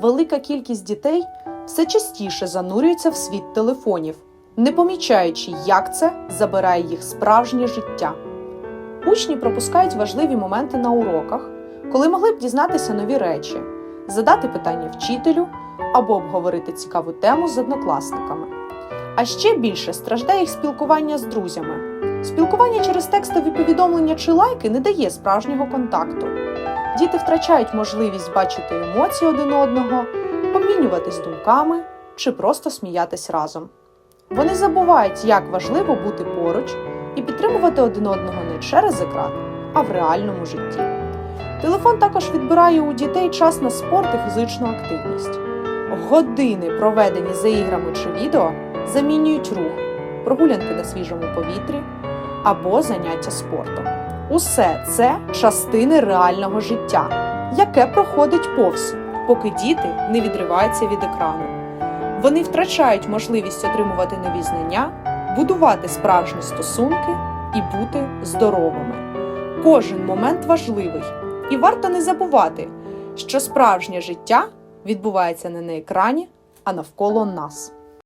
велика кількість дітей все частіше занурюється в світ телефонів, не помічаючи, як це забирає їх справжнє життя. Учні пропускають важливі моменти на уроках, коли могли б дізнатися нові речі, задати питання вчителю або обговорити цікаву тему з однокласниками. А ще більше страждає їх спілкування з друзями. Спілкування через текстові повідомлення чи лайки не дає справжнього контакту. Діти втрачають можливість бачити емоції один одного, обмінюватись думками чи просто сміятись разом. Вони забувають, як важливо бути поруч і підтримувати один одного не через екран, а в реальному житті. Телефон також відбирає у дітей час на спорт і фізичну активність. Години, проведені за іграми чи відео, замінюють рух, прогулянки на свіжому повітрі або заняття спортом. Усе це частини реального життя, яке проходить повз, поки діти не відриваються від екрану. Вони втрачають можливість отримувати нові знання, будувати справжні стосунки і бути здоровими. Кожен момент важливий, і варто не забувати, що справжнє життя відбувається не на екрані, а навколо нас.